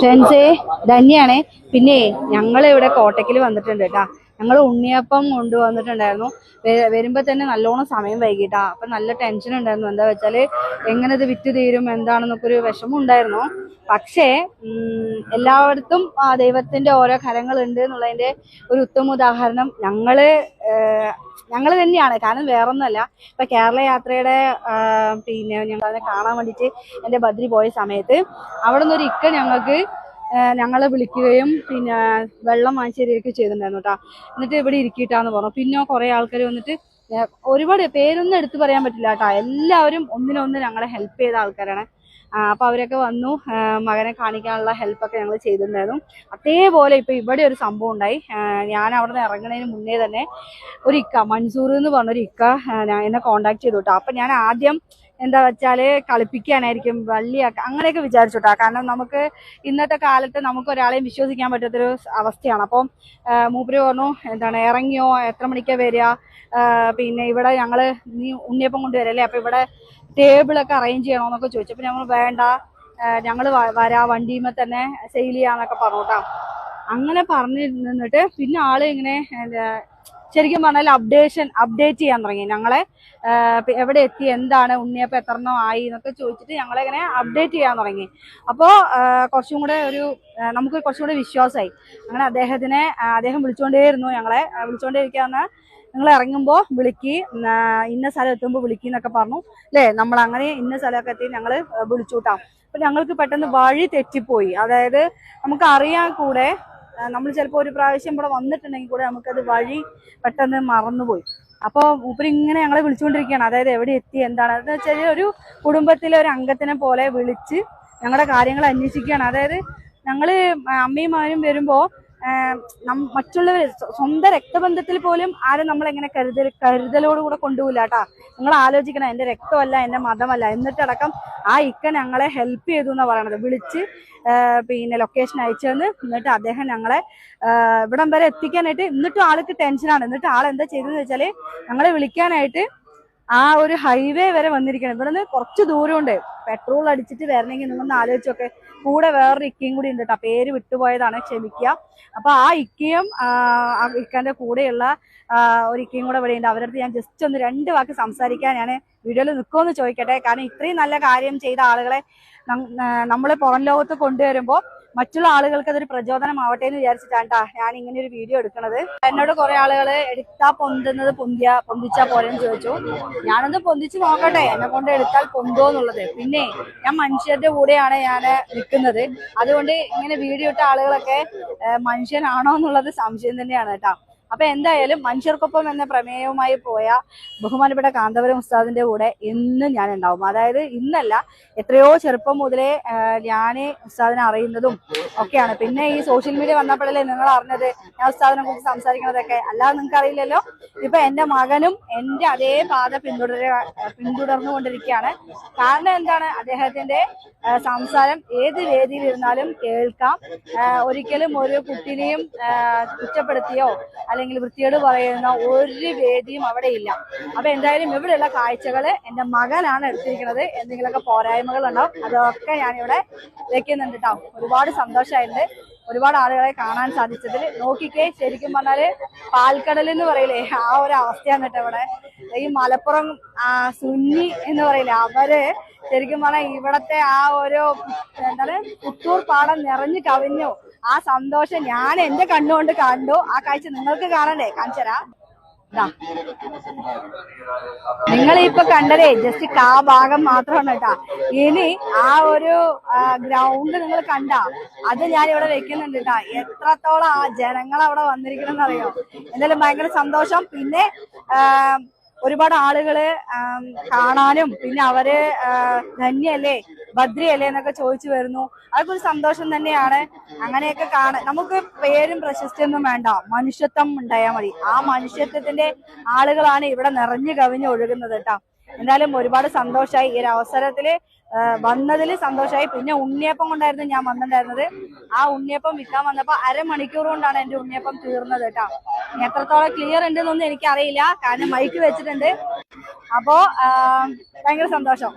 ഫ്രണ്ട്സേ ധന്യാണേ പിന്നെ ഞങ്ങൾ ഇവിടെ കോട്ടയ്ക്കൽ വന്നിട്ടുണ്ട് കേട്ടാ. ഞങ്ങൾ ഉണ്ണിയപ്പം കൊണ്ടുവന്നിട്ടുണ്ടായിരുന്നു. വരുമ്പോൾ വരുമ്പോ തന്നെ നല്ലോണം സമയം വൈകിട്ടാ. അപ്പൊ നല്ല ടെൻഷൻ ഉണ്ടായിരുന്നു. എന്താ വെച്ചാൽ എങ്ങനെ ഇത് വിറ്റ് തീരും എന്താണെന്നൊക്കെ ഒരു വിഷമം ഉണ്ടായിരുന്നു. പക്ഷേ എല്ലായിടത്തും ആ ദൈവത്തിന്റെ ഓരോ കരങ്ങൾ ഉണ്ട് എന്നുള്ളതിന്റെ ഒരു ഉത്തമ ഉദാഹരണം ഞങ്ങൾ ഞങ്ങൾ തന്നെയാണ്. കാരണം വേറൊന്നല്ല ഇപ്പൊ കേരള യാത്രയുടെ പിന്നെ ഞങ്ങൾ അതിനെ കാണാൻ വേണ്ടിയിട്ട് എന്റെ ബദ്രി പോയ സമയത്ത് അവിടെ നിന്ന് ഒരു ഇക്ക ഞങ്ങൾക്ക് ഞങ്ങളെ വിളിക്കുകയും പിന്നെ വെള്ളം വാങ്ങിച്ചു തരികയൊക്കെ ചെയ്തിട്ടുണ്ടായിരുന്നു കേട്ടോ. എന്നിട്ട് ഇവിടെ ഇരിക്കിട്ടാന്ന് പറഞ്ഞു. പിന്നെ കുറെ ആൾക്കാർ വന്നിട്ട് ഒരുപാട് പേരൊന്നും എടുത്തു പറയാൻ പറ്റില്ല കേട്ടോ. എല്ലാവരും ഒന്നിനൊന്ന് ഞങ്ങളെ ഹെൽപ്പ് ചെയ്ത ആൾക്കാരാണ്. ആ, അപ്പൊ അവരൊക്കെ വന്നു മകനെ കാണിക്കാനുള്ള ഹെൽപ്പൊക്കെ ഞങ്ങൾ ചെയ്തിട്ടുണ്ടായിരുന്നു. അതേപോലെ ഇപ്പൊ ഇവിടെ ഒരു സംഭവം ഉണ്ടായി. ഞാൻ അവിടെ നിന്ന് ഇറങ്ങുന്നതിന് മുന്നേ തന്നെ ഒരു ഇക്ക മൻസൂർ എന്ന് പറഞ്ഞൊരു ഇക്ക എന്നെ കോണ്ടാക്ട് ചെയ്തു കേട്ടോ അപ്പൊ ഞാൻ ആദ്യം എന്താ വെച്ചാൽ കളിപ്പിക്കാനായിരിക്കും വള്ളിയാക്ക അങ്ങനെയൊക്കെ വിചാരിച്ചോട്ടാ. കാരണം നമുക്ക് ഇന്നത്തെ കാലത്ത് നമുക്ക് ഒരാളെയും വിശ്വസിക്കാൻ പറ്റാത്തൊരു അവസ്ഥയാണ്. അപ്പം മൂപ്പര് പറഞ്ഞു എന്താണ് ഇറങ്ങിയോ? എത്ര മണിക്കാ വരിക? പിന്നെ ഇവിടെ ഞങ്ങൾ നീ ഉണ്ണിയപ്പം കൊണ്ടുവരല്ലേ അപ്പൊ ഇവിടെ ടേബിളൊക്കെ അറേഞ്ച് ചെയ്യണോന്നൊക്കെ ചോദിച്ചു. അപ്പൊ ഞങ്ങൾ വേണ്ട ഞങ്ങൾ വരാ വണ്ടിയുമ്മ തന്നെ സെയിൽ ചെയ്യാന്നൊക്കെ പറഞ്ഞോട്ടാ. അങ്ങനെ പറഞ്ഞു നിന്നിട്ട് പിന്നെ ആൾ ഇങ്ങനെ ശരിക്കും പറഞ്ഞാൽ അപ്ഡേഷൻ അപ്ഡേറ്റ് ചെയ്യാൻ തുടങ്ങി. ഞങ്ങളെ എവിടെ എത്തി എന്താണ് ഉണ്ണിയപ്പം എത്രണോ ആയി എന്നൊക്കെ ചോദിച്ചിട്ട് ഞങ്ങളെ ഇങ്ങനെ അപ്ഡേറ്റ് ചെയ്യാൻ തുടങ്ങി. അപ്പോൾ കുറച്ചും കൂടെ ഒരു നമുക്ക് കുറച്ചും കൂടെ വിശ്വാസമായി അങ്ങനെ അദ്ദേഹത്തിനെ അദ്ദേഹം വിളിച്ചുകൊണ്ടേയിരുന്നു ഞങ്ങളെ. വിളിച്ചുകൊണ്ടേയിരിക്കാന്ന് നിങ്ങൾ ഇറങ്ങുമ്പോൾ വിളിക്ക് ഇന്ന സ്ഥലം എത്തുമ്പോൾ വിളിക്കി എന്നൊക്കെ പറഞ്ഞു. അല്ലേ? നമ്മൾ അങ്ങനെ ഇന്ന സ്ഥലമൊക്കെ എത്തി ഞങ്ങൾ വിളിച്ചുകൂട്ടാം അപ്പം ഞങ്ങൾക്ക് പെട്ടെന്ന് വഴി തെറ്റിപ്പോയി. അതായത് നമുക്ക് അറിയാൻ കൂടെ നമ്മൾ ചിലപ്പോൾ ഒരു പ്രാവശ്യം ഇവിടെ വന്നിട്ടുണ്ടെങ്കിൽ കൂടെ നമുക്കത് വഴി പെട്ടെന്ന് മറന്നുപോയി. അപ്പോൾ മൂപ്പര് ഇങ്ങനെ ഞങ്ങളെ വിളിച്ചുകൊണ്ടിരിക്കുകയാണ്. അതായത് എവിടെ എത്തി എന്താണ്? എന്ന് വെച്ചാൽ ഒരു കുടുംബത്തിലെ ഒരു അംഗത്തിനെ പോലെ വിളിച്ച് ഞങ്ങളുടെ കാര്യങ്ങൾ അന്വേഷിക്കുകയാണ്. അതായത് ഞങ്ങൾ അമ്മയും മകനും വരുമ്പോ മറ്റുള്ളവർ സ്വന്തം രക്തബന്ധത്തിൽ പോലും ആരും നമ്മൾ എങ്ങനെ കരുതൽ കരുതലോടുകൂടെ കൊണ്ടുപോകില്ല കേട്ടാ. നിങ്ങൾ ആലോചിക്കണം എന്റെ രക്തമല്ല എന്റെ മതമല്ല. എന്നിട്ടടക്കം ആ ഇക്ക ഞങ്ങളെ ഹെൽപ്പ് ചെയ്തു എന്നാ പറയണത്. വിളിച്ച് പിന്നെ ലൊക്കേഷൻ അയച്ചെന്ന് എന്നിട്ട് അദ്ദേഹം ഞങ്ങളെ ഇവിടം വരെ എത്തിക്കാനായിട്ട് എന്നിട്ടും ആൾക്ക് ടെൻഷനാണ് എന്നിട്ട് ആൾ എന്താ ചെയ്തതെന്ന് വെച്ചാൽ ഞങ്ങളെ വിളിക്കാനായിട്ട് ആ ഒരു ഹൈവേ വരെ വന്നിരിക്കണം. ഇവിടുന്ന് കുറച്ച് ദൂരമുണ്ട്. പെട്രോൾ അടിച്ചിട്ട് വരണമെങ്കിൽ നിങ്ങളൊന്ന് ആലോചിച്ചൊക്കെ കൂടെ വേറൊരു ഇക്കയും കൂടി ഉണ്ട് കേട്ടോ പേര് വിട്ടുപോയതാണ്. ക്ഷമിക്കുക അപ്പൊ ആ ഇക്കയും ഇക്കന്റെ കൂടെയുള്ള ഒരു ഇക്കയും കൂടെ ഇവിടെ ഉണ്ട്. അവരടുത്ത് ഞാൻ ജസ്റ്റ് ഒന്ന് രണ്ട് വാക്ക് സംസാരിക്കാൻ ഞാൻ വീഡിയോയിൽ നിൽക്കുമെന്ന് ചോദിക്കട്ടെ. കാരണം ഇത്രയും നല്ല കാര്യം ചെയ്ത ആളുകളെ നമ്മളെ പുറം ലോകത്ത് കൊണ്ടുവരുമ്പോൾ മറ്റുള്ള ആളുകൾക്ക് അതൊരു പ്രചോദനമാവട്ടെ എന്ന് വിചാരിച്ചിട്ടാണ് ഞാൻ ഇങ്ങനെ ഒരു വീഡിയോ എടുക്കുന്നത് എന്നോട് കുറെ ആളുകൾ എടുത്താ പൊന്തുന്നത് പൊന്തിയ പൊന്തിച്ചാ എന്ന് ചോദിച്ചു. ഞാനൊന്ന് പൊന്തിച്ച് നോക്കട്ടെ. എന്നെ കൊണ്ട് എടുത്താൽ പൊന്തോ എന്നുള്ളത്. പിന്നെ ഞാൻ മനുഷ്യരുടെ കൂടെയാണ് ഞാൻ നിൽക്കുന്നത്. അതുകൊണ്ട് ഇങ്ങനെ വീഡിയോ ഇട്ട ആളുകളൊക്കെ മനുഷ്യനാണോ എന്നുള്ളത് സംശയം തന്നെയാണ് കേട്ടോ അപ്പൊ എന്തായാലും മനുഷ്യർക്കൊപ്പം എന്ന പ്രമേയവുമായി പോയ ബഹുമാനപ്പെട്ട കാന്തപുരം ഉസ്താദിന്റെ കൂടെ എന്നും ഞാൻ ഉണ്ടാവും. അതായത് ഇന്നല്ല എത്രയോ ചെറുപ്പം മുതലേ ഞാൻ ഉസ്താദിനെ അറിയുന്നതും ഒക്കെയാണ്. പിന്നെ ഈ സോഷ്യൽ മീഡിയ വന്നപ്പോഴല്ലേ നിങ്ങൾ അറിഞ്ഞത്? ഞാൻ ഉസ്താദിനെ കുറിച്ച് സംസാരിക്കുന്നതൊക്കെ. അല്ലാതെ നിങ്ങൾക്ക് അറിയില്ലല്ലോ? ഇപ്പൊ എന്റെ മകനും എന്റെ അതേ പാത പിന്തുടര പിന്തുടർന്നുകൊണ്ടിരിക്കുകയാണ്. കാരണം എന്താണ്? അദ്ദേഹത്തിന്റെ സംസാരം ഏത് വേദിയിൽ ഇരുന്നാലും കേൾക്കാം. ഒരിക്കലും ഒരു കുട്ടിനെയും കുറ്റപ്പെടുത്തിയോ അല്ലെങ്കിൽ വൃത്തിയോട് പറയുന്ന ഒരു വേദിയും അവിടെ ഇല്ല. അപ്പൊ എന്തായാലും ഇവിടെയുള്ള കാഴ്ചകൾ എന്റെ മകനാണ് എടുത്തിരിക്കുന്നത്. എന്തെങ്കിലുമൊക്കെ പോരായ്മകൾ ഉണ്ടാവും. അതൊക്കെ ഞാനിവിടെ വെക്കുന്നുണ്ട് കേട്ടോ ഒരുപാട് സന്തോഷമായിട്ടുണ്ട് ഒരുപാട് ആളുകളെ കാണാൻ സാധിച്ചതിൽ. നോക്കിക്കേ ശരിക്കും പറഞ്ഞാൽ പാൽക്കടൽ എന്ന് പറയില്ലേ ആ ഒരു അവസ്ഥയാണ് കേട്ടോ ഇവിടെ. ഈ മലപ്പുറം സുന്നി എന്ന് പറയില്ലേ അവർ ശരിക്കും പറഞ്ഞാൽ ഇവിടത്തെ ആ ഒരു എന്താണ് പുത്തൂർ പാടം നിറഞ്ഞു കവിഞ്ഞു. ആ സന്തോഷം ഞാൻ എന്റെ കണ്ണുകൊണ്ട് കണ്ടു. ആ കാഴ്ച നിങ്ങൾക്ക് കാണണ്ടേ? കാണിച്ചരാ നിങ്ങൾ ഇപ്പൊ കണ്ടതേ ജസ്റ്റ് കാ ഭാഗം മാത്രമാണ് കേട്ടാ. ഇനി ആ ഒരു ഗ്രൗണ്ട് നിങ്ങൾ കണ്ട. അത് ഞാൻ ഇവിടെ വെക്കുന്നുണ്ട് കേട്ടാ. എത്രത്തോളം ആ ജനങ്ങൾ അവിടെ വന്നിരിക്കണം അറിയോ എന്തായാലും ഭയങ്കര സന്തോഷം. പിന്നെ ഒരുപാട് ആളുകളെ കാണാനും പിന്നെ അവർ ധന്യല്ലേ ഭദ്രയല്ലേ എന്നൊക്കെ ചോദിച്ചു വരുന്നു. അതൊക്കെ ഒരു സന്തോഷം തന്നെയാണ്. അങ്ങനെയൊക്കെ കാണാൻ നമുക്ക് പേരും പ്രശസ്തിയൊന്നും വേണ്ട. മനുഷ്യത്വം ഉണ്ടായാൽ മതി. ആ മനുഷ്യത്വത്തിന്റെ ആളുകളാണ് ഇവിടെ നിറഞ്ഞു കവിഞ്ഞ് ഒഴുകുന്നത് കേട്ടോ. എന്തായാലും ഒരുപാട് സന്തോഷമായി ഈ ഒരു അവസരത്തിൽ വന്നതിൽ സന്തോഷമായി പിന്നെ ഉണ്ണിയപ്പം കൊണ്ടായിരുന്നു ഞാൻ വന്നിട്ടുണ്ടായിരുന്നത്. ആ ഉണ്ണിയപ്പം വിൽക്കാൻ വന്നപ്പോൾ അരമണിക്കൂർ കൊണ്ടാണ് എന്റെ ഉണ്ണിയപ്പം തീർന്നത് കേട്ടോ. എത്രത്തോളം ക്ലിയർ ഉണ്ടെന്നൊന്നും എനിക്കറിയില്ല. കാരണം മൈക്ക് വെച്ചിട്ടുണ്ട്. അപ്പോൾ ഭയങ്കര സന്തോഷം.